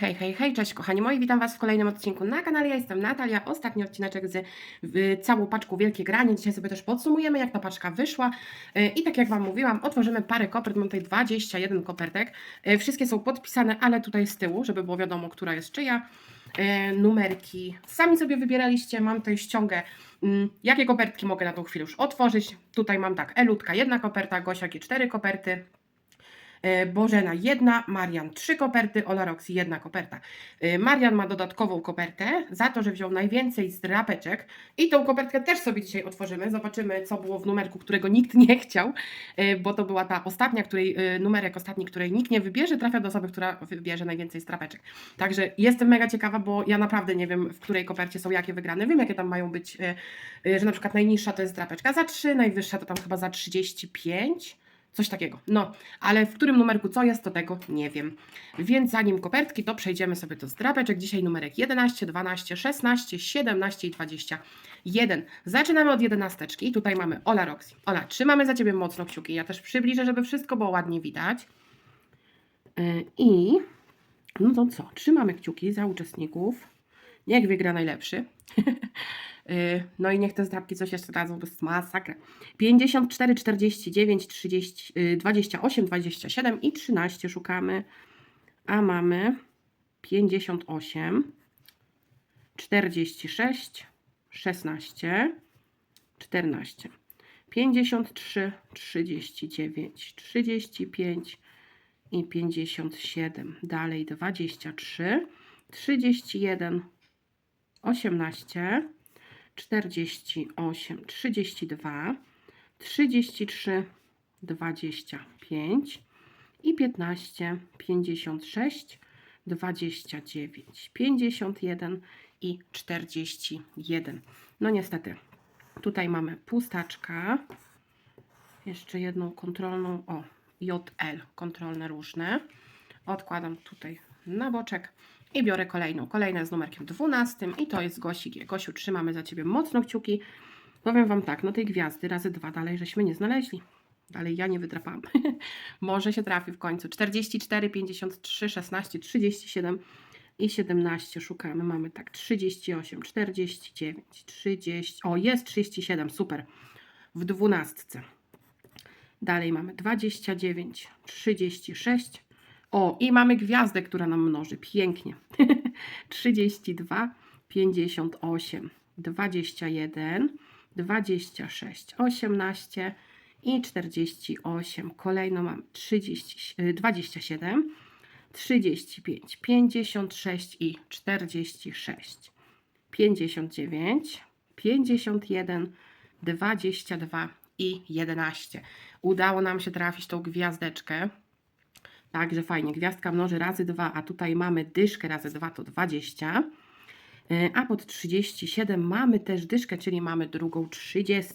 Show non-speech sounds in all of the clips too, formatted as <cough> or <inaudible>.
Hej, hej, hej, cześć kochani moi, witam Was w kolejnym odcinku na kanale, ja jestem Natalia, ostatni odcineczek z y, całą paczką Wielkie Granie, dzisiaj sobie też podsumujemy jak ta paczka wyszła. Y, i tak jak Wam mówiłam, otworzymy parę kopert, mam tutaj 21 kopertek, Y, wszystkie są podpisane, ale tutaj z tyłu, żeby było wiadomo, która jest czyja, Y, numerki sami sobie wybieraliście, mam tutaj ściągę, mm, jakie kopertki mogę na tą chwilę już otworzyć, tutaj mam tak, Elutka jedna koperta, Gosiaki cztery koperty, Bożena jedna, Marian trzy koperty, Ola Roxy jedna koperta. E, Marian ma dodatkową kopertę za to, że wziął najwięcej z drapeczek i tą kopertę też sobie dzisiaj otworzymy. Zobaczymy, co było w numerku, którego nikt nie chciał, e, bo to była ta ostatnia, której e, numerek ostatni, której nikt nie wybierze, trafia do osoby, która wybierze najwięcej z drapeczek. Także jestem mega ciekawa, bo ja naprawdę nie wiem, w której kopercie są jakie wygrane. Wiem, jakie tam mają być, e, e, że na przykład najniższa to jest drapeczka za 3, najwyższa to tam chyba za 35. Coś takiego. No, ale w którym numerku co jest, to tego nie wiem. Więc zanim kopertki, to przejdziemy sobie do zdrapeczek. Dzisiaj numerek 11, 12, 16, 17 i 21. Zaczynamy od jedenasteczki. Tutaj mamy Ola Roxy. Ola, trzymamy za Ciebie mocno kciuki. Ja też przybliżę, żeby wszystko było ładnie widać. Yy, I no to co? Trzymamy kciuki za uczestników. Niech wygra najlepszy. <laughs> Yy, No i niech te zdrapki coś jeszcze dadzą, bo jest masakra. 54, 49, 30, yy, 28, 27 i 13 szukamy. A mamy 58, 46, 16, 14, 53, 39, 35 i 57. Dalej 23, 31, 18, 48, 32, 33, 25 i 15, 56, 29, 51 i 41. No niestety, tutaj mamy pustaczka, jeszcze jedną kontrolną, o, JL, kontrolne różne. Odkładam tutaj na boczek i biorę kolejną. Kolejna z numerkiem 12 i to jest Gosik. Gosiu, trzymamy za Ciebie mocno kciuki. Powiem Wam tak, no tej gwiazdy razy dwa dalej żeśmy nie znaleźli. Dalej ja nie wydrapałam. <laughs> Może się trafi w końcu. 44, 53, 16, 37 i 17 szukamy. Mamy tak 38, 49, 30. O, jest 37, super. W dwunastce. Dalej mamy 29, 36. O, i mamy gwiazdę, która nam mnoży. Pięknie. 32, 58, 21, 26, 18 i 48. Kolejno mam 30, y, 27, 35, 56 i 46. 59, 51, 22 i 11. Udało nam się trafić tą gwiazdeczkę. Także fajnie, gwiazdka mnoży razy 2, a tutaj mamy dyszkę razy 2 to 20. Yy, A pod 37 mamy też dyszkę, czyli mamy drugą 30.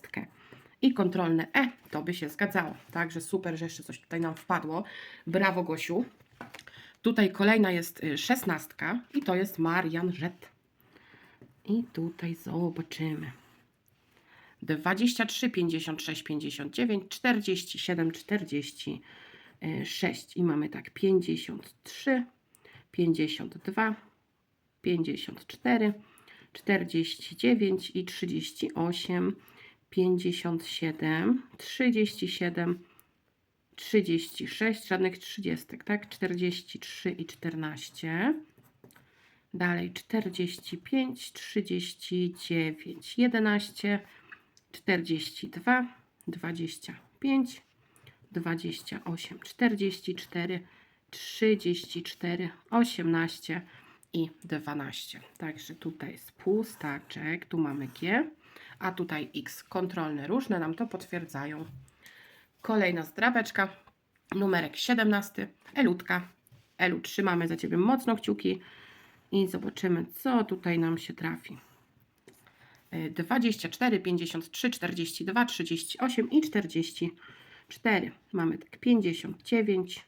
I kontrolne E, to by się zgadzało. Także super, że jeszcze coś tutaj nam wpadło. Brawo Gosiu. Tutaj kolejna jest y, szesnastka i to jest Marian Rzet. I tutaj zobaczymy. 23, 56, 59, 47, 40. 6 i mamy tak 53, 52, 54, 49 i 38, 57, 37, 36, żadnych 30, tak? 43 i 14. Dalej 45, 39, 11, 42, 25, 28, 44, 34, 18 i 12. Także tutaj jest pustaczek, tu mamy G, a tutaj X. Kontrolne różne nam to potwierdzają. Kolejna zdrabeczka, numerek 17, Elutka. Elu, trzymamy za Ciebie mocno kciuki i zobaczymy, co tutaj nam się trafi. Y, 24, 53, 42, 38 i 40. 4. Mamy tak 59,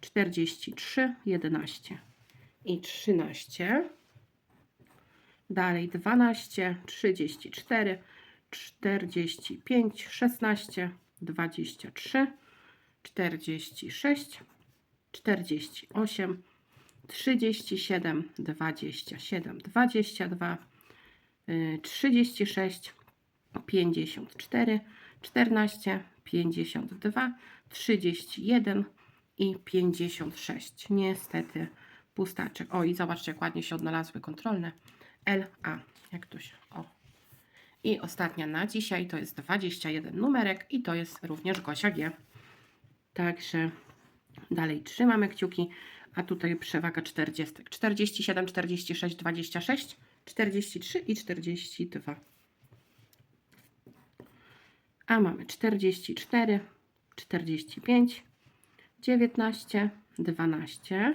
43, 11 i 13. Dalej 12, 34, 45, 16, 23, 46, 48, 37, 27, 22, y, 36, 54, 14, 52, 31 i 56. Niestety pustaczek. O i zobaczcie, jak ładnie się odnalazły kontrolne. LA, jak to się. O. I ostatnia na dzisiaj to jest 21 numerek i to jest również Gosia G. Także dalej trzymamy kciuki, a tutaj przewaga 40. 47, 46, 26, 43 i 42. A mamy 44, 45, 19, 12,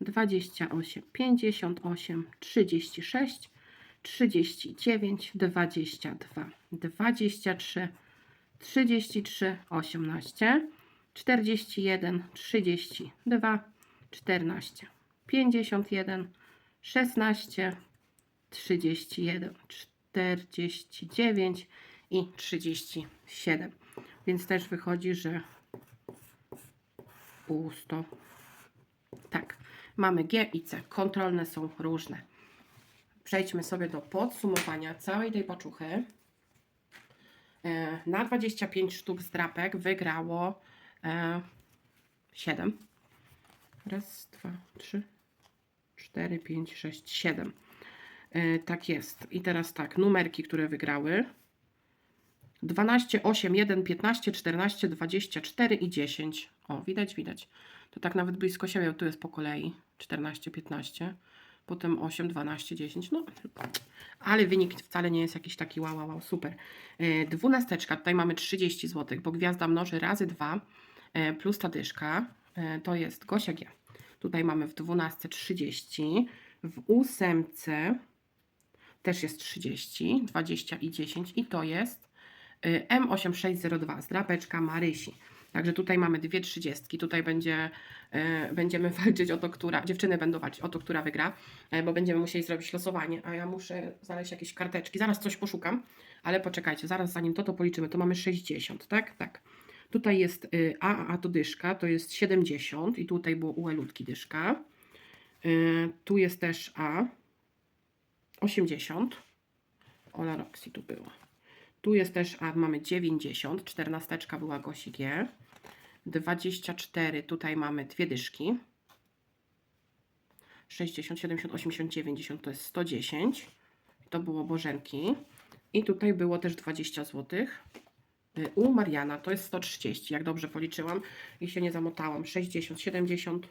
28, 58, 36, 39, 22, 23, 33, 18, 41, 32, 14, 51, 16, 31, 49 i 37. Więc też wychodzi, że pusto. Tak, mamy G i C. Kontrolne są różne. Przejdźmy sobie do podsumowania całej tej paczuchy. E, Na 25 sztuk zdrapek wygrało e, 7. Raz, dwa, trzy, cztery, pięć, sześć, siedem. E, Tak jest. I teraz tak, numerki, które wygrały. 12, 8, 1, 15, 14, 24 i 10. O, widać, widać. To tak nawet blisko siebie, tu jest po kolei. 14, 15, potem 8, 12, 10. No, ale wynik wcale nie jest jakiś taki wow, wow, wow super. E, Dwunasteczka, tutaj mamy 30 zł, bo gwiazda mnoży razy 2 plus ta dyszka e, to jest Gosia G. Tutaj mamy w 12 30, w ósemce też jest 30, 20 i 10 i to jest M8602 z drapeczka Marysi. Także tutaj mamy dwie trzydziestki. Tutaj będzie, y, będziemy <laughs> walczyć o to, która. Dziewczyny będą walczyć o to, która wygra, y, bo będziemy musieli zrobić losowanie. A ja muszę znaleźć jakieś karteczki. Zaraz coś poszukam, ale poczekajcie, zaraz zanim to, to policzymy. To mamy 60, tak? Tak. Tutaj jest y, A, a to dyszka, to jest 70 i tutaj było u Elutki dyszka. Y, Tu jest też A, 80. Ola Roxy tu była. Tu jest też A, mamy 90. Czternasteczka była Gosi G. 24, tutaj mamy dwie dyszki. 60, 70, 80, 90 to jest 110. To było Bożenki. I tutaj było też 20 zł. U Mariana to jest 130, jak dobrze policzyłam i się nie zamotałam. 60, 70,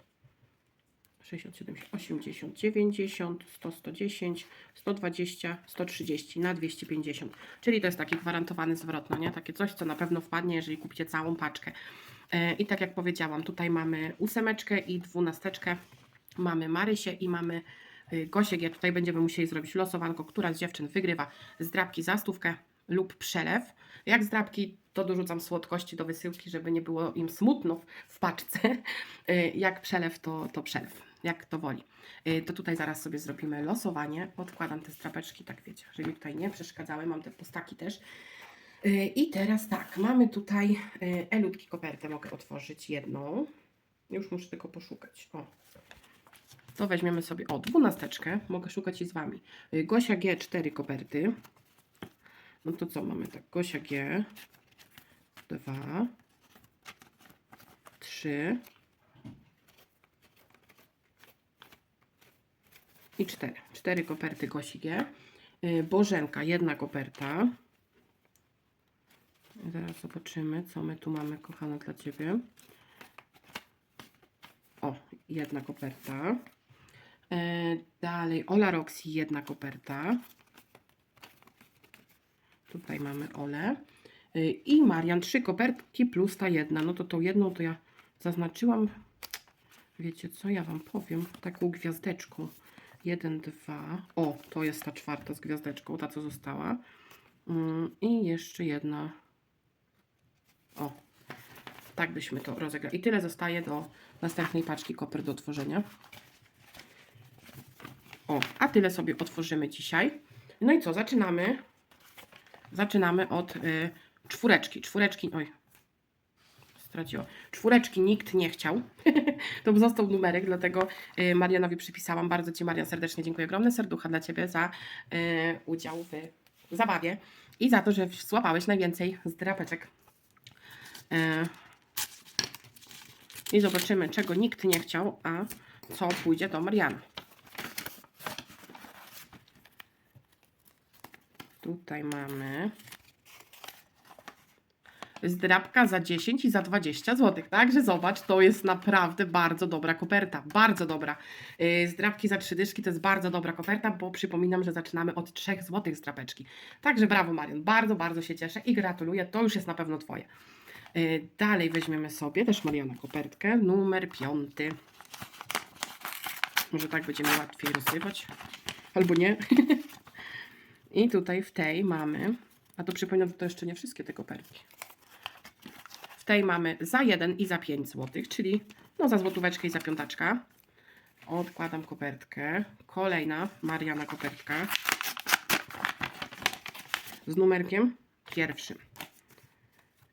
60, 70, 80, 90, 100, 110, 120, 130 na 250. Czyli to jest taki gwarantowany zwrot, no nie? Takie coś, co na pewno wpadnie, jeżeli kupicie całą paczkę. E, I tak jak powiedziałam, tutaj mamy ósemeczkę i dwunasteczkę. Mamy Marysię i mamy y, Gosiek. Ja tutaj będziemy musieli zrobić losowanko, która z dziewczyn wygrywa zdrabki za stówkę lub przelew. Jak zdrabki, to dorzucam słodkości do wysyłki, żeby nie było im smutno w- paczce. Y, <laughs> Jak przelew, to, to przelew. Jak to woli. Y, To tutaj zaraz sobie zrobimy losowanie. Odkładam te strapeczki, tak wiecie, żeby tutaj nie przeszkadzały. Mam te pustaki też. Y, I teraz tak, mamy tutaj y, elutki kopertę. Mogę otworzyć jedną. Już muszę tylko poszukać. O. To weźmiemy sobie, o, dwunasteczkę. Mogę szukać i z Wami. Gosia G, cztery koperty. No to co mamy tak? Gosia G. Dwa. Trzy. I cztery. Cztery koperty Gosi. Y, Bożenka, jedna koperta. Zaraz zobaczymy, co my tu mamy, kochana, dla Ciebie. O, jedna koperta. E, dalej, Ola Roxy, jedna koperta. Tutaj mamy Ole. Y, I Marian, trzy kopertki plus ta jedna. No to tą jedną to ja zaznaczyłam. Wiecie co, ja Wam powiem. Taką gwiazdeczką. Jeden, dwa. O, to jest ta czwarta z gwiazdeczką, ta co została. Mm, I jeszcze jedna. O, tak byśmy to rozegrali. I tyle zostaje do następnej paczki koper do otworzenia. O, a tyle sobie otworzymy dzisiaj. No i co, zaczynamy. Zaczynamy od y, czwóreczki. Czwóreczki, oj. Straciło. Czwóreczki nikt nie chciał. <laughs> to by został numerek, dlatego y, Marianowi przypisałam. Bardzo Ci, Marian, serdecznie dziękuję. Ogromne serducha dla Ciebie za y, udział w zabawie i za to, że złapałeś najwięcej zdrapeczek. Y, I zobaczymy, czego nikt nie chciał, a co pójdzie do Mariana. Tutaj mamy zdrabka za 10 i za 20 zł. Także zobacz, to jest naprawdę bardzo dobra koperta. Bardzo dobra. Yy, Zdrabki za 3 dyszki to jest bardzo dobra koperta, bo przypominam, że zaczynamy od 3 zł zdrabeczki. Także brawo Marion, bardzo, bardzo się cieszę i gratuluję. To już jest na pewno Twoje. Yy, Dalej weźmiemy sobie też Mariana kopertkę, numer 5. Może tak będziemy łatwiej rozsypać. Albo nie. <laughs> I tutaj w tej mamy, a to przypominam, że to jeszcze nie wszystkie te kopertki. Tej mamy za 1 i za 5 zł, czyli no za złotóweczkę i za piątaczka. Odkładam kopertkę. Kolejna Mariana kopertka z numerkiem pierwszym.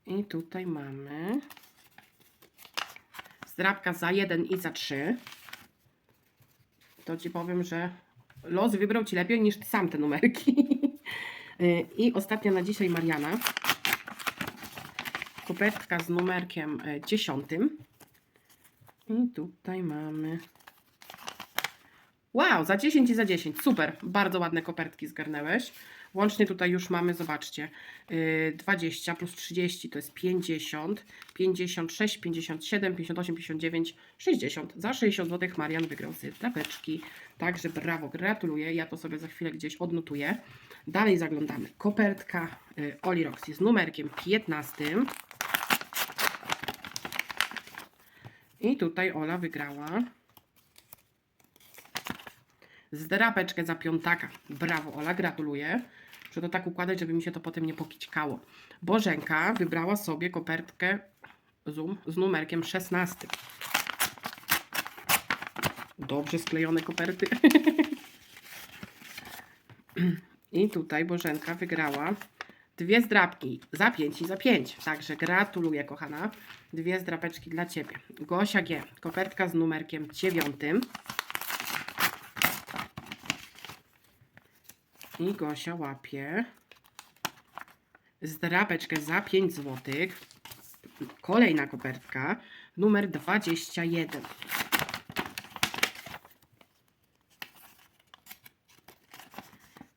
I tutaj mamy zdrabka za 1 i za 3. To Ci powiem, że los wybrał Ci lepiej niż sam te numerki. <laughs> Y, I ostatnia na dzisiaj Mariana. Kopertka z numerkiem y, 10. I tutaj mamy. Wow, za 10 i za 10. Super. Bardzo ładne kopertki zgarnęłeś. Łącznie tutaj już mamy, zobaczcie, y, 20 plus 30 to jest 50, 56, 57, 58, 59, 60. Za 60 zł Marian wygrał z tapeczki. Także brawo, gratuluję. Ja to sobie za chwilę gdzieś odnotuję. Dalej zaglądamy. Kopertka y, Oli Roxy z numerkiem 15. I tutaj Ola wygrała zdrapeczkę za piątaka. Brawo, Ola, gratuluję. Muszę to tak układać, żeby mi się to potem nie pokićkało. Bożenka wybrała sobie kopertkę Zoom z numerkiem 16. Dobrze sklejone koperty. <laughs> I tutaj Bożenka wygrała dwie zdrapki za 5 i za 5. Także gratuluję, kochana. Dwie zdrapeczki dla Ciebie. Gosia G. Kopertka z numerkiem 9. I Gosia łapie zdrapeczkę za 5 zł. Kolejna kopertka, numer 21.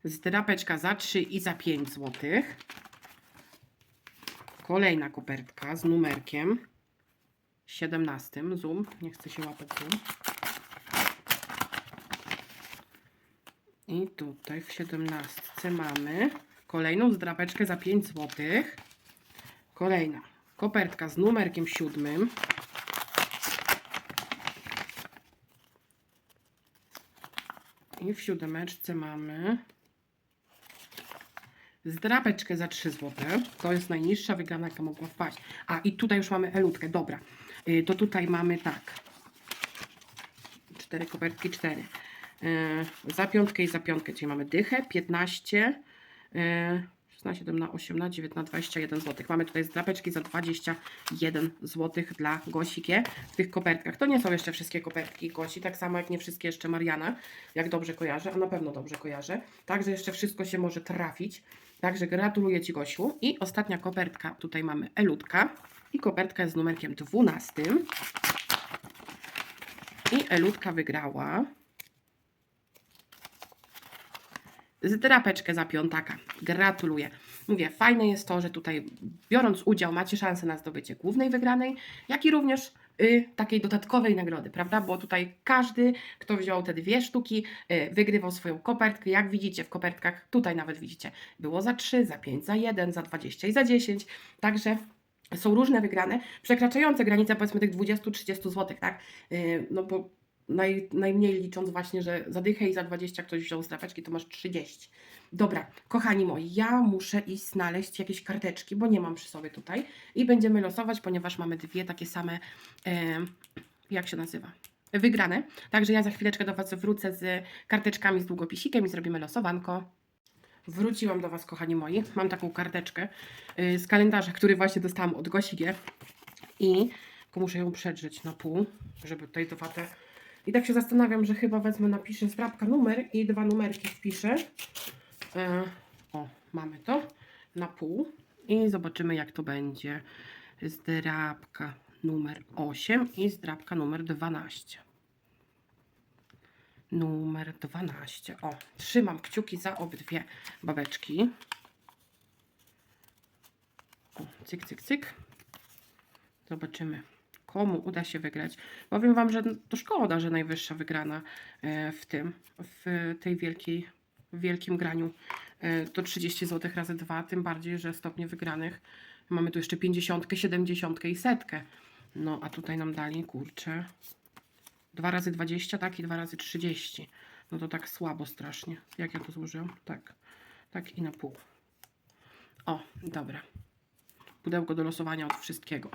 Zdrapeczka za 3 i za 5 zł. Kolejna kopertka z numerkiem 17. Zoom, nie chce się łapać zoom. I tutaj w 17 mamy kolejną zdrapeczkę za 5 zł. Kolejna kopertka z numerkiem 7. I w siódemeczce mamy zdrapeczkę za 3 zł. To jest najniższa wygrana, jaka mogła wpaść. A i tutaj już mamy elutkę. Dobra. Y, To tutaj mamy tak. Cztery kopertki, cztery. Yy, za piątkę i za piątkę, czyli mamy dychę, 15, yy, 16, 17, 18, 19, 21 zł. Mamy tutaj zdrapeczki za 21 zł dla Gosi G w tych kopertkach. To nie są jeszcze wszystkie kopertki Gosi, tak samo jak nie wszystkie jeszcze Mariana, jak dobrze kojarzę, a na pewno dobrze kojarzę. Także jeszcze wszystko się może trafić. Także gratuluję Ci Gosiu. I ostatnia kopertka, tutaj mamy Elutka i kopertka jest z numerkiem 12. I Elutka wygrała zdrapeczkę za piątaka. Gratuluję. Mówię, fajne jest to, że tutaj biorąc udział macie szansę na zdobycie głównej wygranej, jak i również takiej dodatkowej nagrody, prawda? Bo tutaj każdy, kto wziął te dwie sztuki, y, wygrywał swoją kopertkę. Jak widzicie w kopertkach, tutaj nawet widzicie, było za 3, za 5, za 1, za 20 i za 10. Także są różne wygrane, przekraczające granicę powiedzmy tych 20-30 zł, tak? Y, no bo naj, najmniej licząc właśnie, że za dychę i za 20 ktoś wziął strapeczki, to masz 30. Dobra, kochani moi, ja muszę iść znaleźć jakieś karteczki, bo nie mam przy sobie tutaj i będziemy losować, ponieważ mamy dwie takie same, e, jak się nazywa? Wygrane. Także ja za chwileczkę do Was wrócę z karteczkami z długopisikiem i zrobimy losowanko. Wróciłam do Was, kochani moi. Mam taką karteczkę y, z kalendarza, który właśnie dostałam od Gosi G. I muszę ją przedrzeć na pół, żeby tutaj dwa te... I tak się zastanawiam, że chyba wezmę, napiszę zdrabka numer i dwa numerki wpiszę. E, o, mamy to na pół i zobaczymy jak to będzie. Zdrabka numer 8 i zdrabka numer 12. Numer 12. O, trzymam kciuki za obydwie babeczki. O, cyk, cyk, cyk. Zobaczymy, komu uda się wygrać. Powiem Wam, że to szkoda, że najwyższa wygrana e, w tym, w tej wielkiej, w wielkim graniu e, to 30 zł razy 2, tym bardziej, że stopnie wygranych mamy tu jeszcze 50, 70 i setkę. No, a tutaj nam dali, kurczę, 2 razy 20, tak, i 2 razy 30. No to tak słabo strasznie. Jak ja to złożyłam? Tak, tak i na pół. O, dobra. Pudełko do losowania od wszystkiego.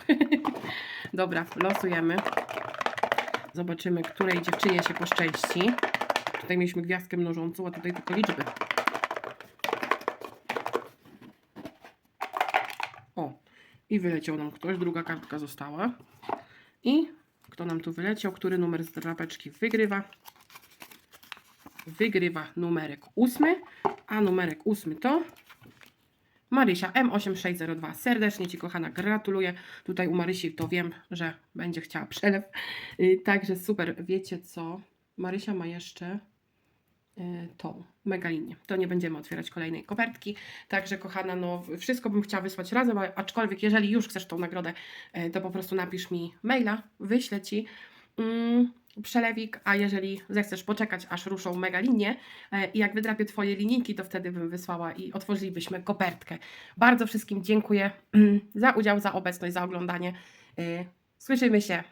<laughs> dobra, losujemy. Zobaczymy, której dziewczynie się poszczęści. Tutaj mieliśmy gwiazdkę mnożącą, a tutaj tylko liczby. O, i wyleciał nam ktoś, druga kartka została. I kto nam tu wyleciał, który numer z drapeczki wygrywa? Wygrywa numerek ósmy, a numerek ósmy to Marysia M8602. Serdecznie Ci, kochana, gratuluję. Tutaj u Marysi to wiem, że będzie chciała przelew. Y, Także super. Wiecie co? Marysia ma jeszcze tą megalinię. To nie będziemy otwierać kolejnej kopertki. Także kochana, no wszystko bym chciała wysłać razem, aczkolwiek jeżeli już chcesz tą nagrodę, y, to po prostu napisz mi maila, wyślę Ci mm, przelewik, a jeżeli zechcesz poczekać, aż ruszą megalinie e, i jak wydrapię Twoje linijki, to wtedy bym wysłała i otworzylibyśmy kopertkę. Bardzo wszystkim dziękuję mm, za udział, za obecność, za oglądanie. Y, Słyszymy się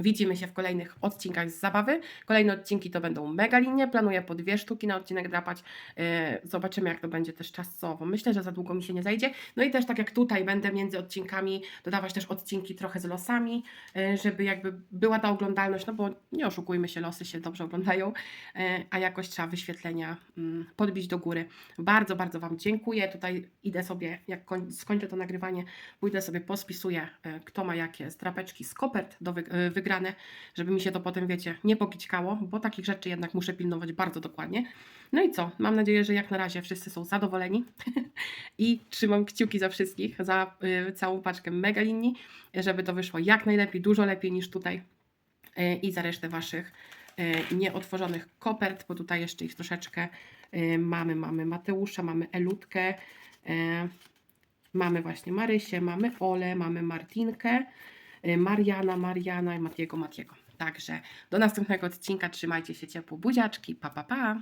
Widzimy się w kolejnych odcinkach z zabawy. Kolejne odcinki to będą mega linie. Planuję po dwie sztuki na odcinek drapać. Yy, Zobaczymy, jak to będzie też czasowo. Myślę, że za długo mi się nie zajdzie. No i też tak jak tutaj będę między odcinkami dodawać też odcinki trochę z losami, yy, żeby jakby była ta oglądalność, no bo nie oszukujmy się, losy się dobrze oglądają, yy, a jakoś trzeba wyświetlenia mm, podbić do góry. Bardzo, bardzo Wam dziękuję. Tutaj idę sobie, jak koń- skończę to nagrywanie, pójdę sobie pospisuję, kto ma jakie strapeczki z kopert do wy- wygrane, żeby mi się to potem, wiecie, nie pokićkało, bo takich rzeczy jednak muszę pilnować bardzo dokładnie. No i co? Mam nadzieję, że jak na razie wszyscy są zadowoleni <laughs> i trzymam kciuki za wszystkich, za y, całą paczkę mega linii, żeby to wyszło jak najlepiej, dużo lepiej niż tutaj y, i za resztę Waszych y, nieotworzonych kopert, bo tutaj jeszcze ich troszeczkę y, mamy. Mamy Mateusza, mamy Elutkę, y, mamy właśnie Marysię, mamy Olę, mamy Martinkę, Mariana, Mariana i Matiego, Matiego. Także do następnego odcinka trzymajcie się ciepło, buziaczki, pa pa pa!